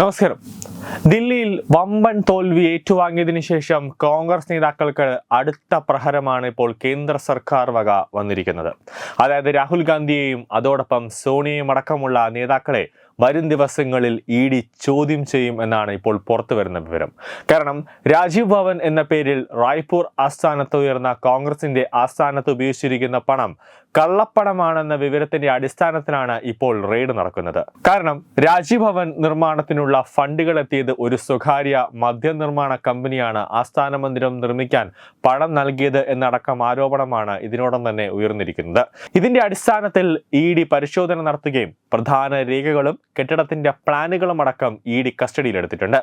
നമസ്കാരം. ദില്ലിയിൽ വമ്പൻ തോൽവി ഏറ്റുവാങ്ങിയതിനു ശേഷം കോൺഗ്രസ് നേതാക്കൾക്ക് അടുത്ത പ്രഹരമാണ് ഇപ്പോൾ കേന്ദ്ര സർക്കാർ വക വന്നിരിക്കുന്നത്. അതായത് രാഹുൽ ഗാന്ധിയെയും അതോടൊപ്പം സോണിയയും അടക്കമുള്ള നേതാക്കളെ വരും ദിവസങ്ങളിൽ ഇ ഡി ചോദ്യം ചെയ്യും എന്നാണ് ഇപ്പോൾ പുറത്തു വരുന്ന വിവരം. കാരണം രാജീവ് ഭവൻ എന്ന പേരിൽ റായ്പൂർ ആസ്ഥാനത്ത് ഉയർന്ന കോൺഗ്രസിന്റെ ആസ്ഥാനത്ത് ഉപയോഗിച്ചിരിക്കുന്ന പണം കള്ളപ്പണമാണെന്ന വിവരത്തിന്റെ അടിസ്ഥാനത്തിലാണ് ഇപ്പോൾ റെയ്ഡ് നടക്കുന്നത്. കാരണം രാജീവ് ഭവൻ നിർമ്മാണത്തിനുള്ള ഫണ്ടുകൾ എത്തിയത് ഒരു സ്വകാര്യ മദ്യനിർമ്മാണ കമ്പനിയാണ് ആസ്ഥാന മന്ദിരം നിർമ്മിക്കാൻ പണം നൽകിയത് എന്നടക്കം ആരോപണമാണ് ഇതിനോടം തന്നെ ഉയർന്നിരിക്കുന്നത്. ഇതിന്റെ അടിസ്ഥാനത്തിൽ ഇ ഡി പരിശോധന നടത്തുകയും പ്രധാന രേഖകളും കെട്ടിടത്തിന്റെ പ്ലാനുകളുമടക്കം ഇ ഡി കസ്റ്റഡിയിലെടുത്തിട്ടുണ്ട്.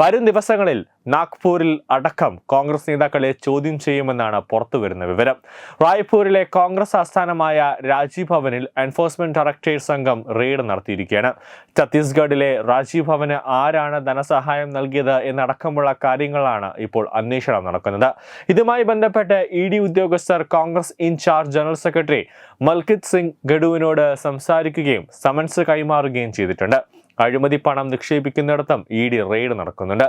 വരും ദിവസങ്ങളിൽ നാഗ്പൂരിൽ അടക്കം കോൺഗ്രസ് നേതാക്കളെ ചോദ്യം ചെയ്യുമെന്നാണ് പുറത്തുവരുന്ന വിവരം. റായ്പൂരിലെ കോൺഗ്രസ് ആസ്ഥാനമായ രാജീവ് ഭവനിൽ എൻഫോഴ്സ്മെന്റ് ഡയറക്ടറേറ്റ് സംഘം റെയ്ഡ് നടത്തിയിരിക്കുകയാണ്. ഛത്തീസ്ഗഡിലെ രാജീവ് ഭവന് ആരാണ് ധനസഹായം നൽകിയത് എന്നടക്കമുള്ള കാര്യങ്ങളാണ് ഇപ്പോൾ അന്വേഷണം നടക്കുന്നത്. ഇതുമായി ബന്ധപ്പെട്ട് ഇ ഡി ഉദ്യോഗസ്ഥർ Congress in charge general secretary Malkit Singh ഗഡുവിനോട് സംസാരിക്കുകയും സമൻസ് കൈമാറുകയും ചെയ്തിട്ടുണ്ട് അഴിമതി പണം നിക്ഷേപിക്കുന്നിടത്തും ഇ ഡി റെയ്ഡ് നടക്കുന്നുണ്ട്.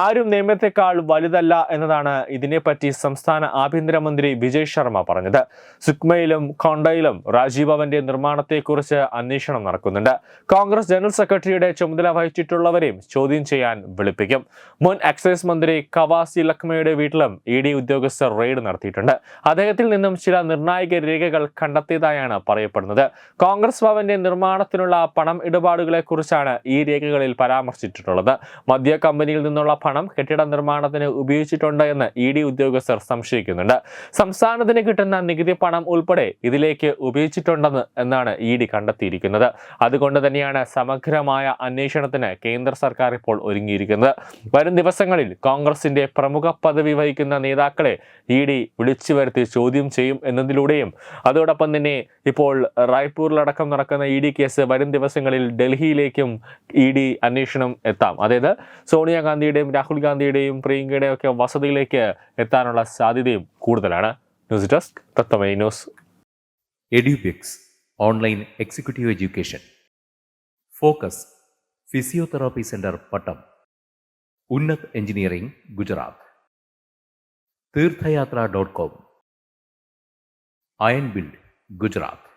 ആരും നിയമത്തെക്കാൾ വലുതല്ല എന്നതാണ് ഇതിനെപ്പറ്റി സംസ്ഥാന ആഭ്യന്തരമന്ത്രി വിജയ് ശർമ്മ പറഞ്ഞത്. സുക്മയിലും കോണ്ടയിലും രാജീവ് ഭവന്റെ നിർമ്മാണത്തെക്കുറിച്ച് അന്വേഷണം നടക്കുന്നുണ്ട്. കോൺഗ്രസ് ജനറൽ സെക്രട്ടറിയുടെ ചുമതല വഹിച്ചിട്ടുള്ളവരെയും ചോദ്യം ചെയ്യാൻ വിളിപ്പിക്കും. മുൻ എക്സൈസ് മന്ത്രി കവാസി ലക്മയുടെ വീട്ടിലും ഇ ഡി ഉദ്യോഗസ്ഥർ റെയ്ഡ് നടത്തിയിട്ടുണ്ട്. അദ്ദേഹത്തിൽ നിന്നും ചില നിർണായക രേഖകൾ കണ്ടെത്തിയതായാണ് പറയപ്പെടുന്നത്. കോൺഗ്രസ് ഭവന്റെ നിർമ്മാണത്തിനുള്ള പണം ഇടപാടുകളെ ഈ രേഖകളിൽ പരാമർശിച്ചിട്ടുള്ളത്. മദ്യ കമ്പനിയിൽ നിന്നുള്ള പണം കെട്ടിട നിർമ്മാണത്തിന് ഉപയോഗിച്ചിട്ടുണ്ട് എന്ന് ഇ ഡി ഉദ്യോഗസ്ഥർ സംശയിക്കുന്നുണ്ട്. സംസ്ഥാനത്തിന് കിട്ടുന്ന നികുതി പണം ഉൾപ്പെടെ ഇതിലേക്ക് ഉപയോഗിച്ചിട്ടുണ്ടെന്ന് എന്നാണ് ഇ ഡി കണ്ടെത്തിയിരിക്കുന്നത്. അതുകൊണ്ട് തന്നെയാണ് സമഗ്രമായ അന്വേഷണത്തിന് കേന്ദ്ര സർക്കാർ ഇപ്പോൾ ഒരുങ്ങിയിരിക്കുന്നത്. വരും ദിവസങ്ങളിൽ കോൺഗ്രസിന്റെ പ്രമുഖ പദവി വഹിക്കുന്ന നേതാക്കളെ ഇ ഡി വിളിച്ചു വരുത്തി ചോദ്യം ചെയ്യും എന്നതിലൂടെയും അതോടൊപ്പം തന്നെ ഇപ്പോൾ റായ്പൂരിലടക്കം നടക്കുന്ന ഇ ഡി കേസ് വരും ദിവസങ്ങളിൽ ഡൽഹിയിലേക്കും ഇ ഡി അന്വേഷണം എത്താം. അതായത് സോണിയാഗാന്ധിയുടെയും രാഹുൽ ഗാന്ധിയുടെയും പ്രിയങ്കയുടെയും ഒക്കെ വസതിയിലേക്ക് എത്താനുള്ള സാധ്യതയും കൂടുതലാണ്. News desk തത്തമൈ news. Edubix online executive education. Focus physiotherapy centre Pattom. Unnat engineering Gujarat. Theerthayatra dot com. Iron build Gujarat.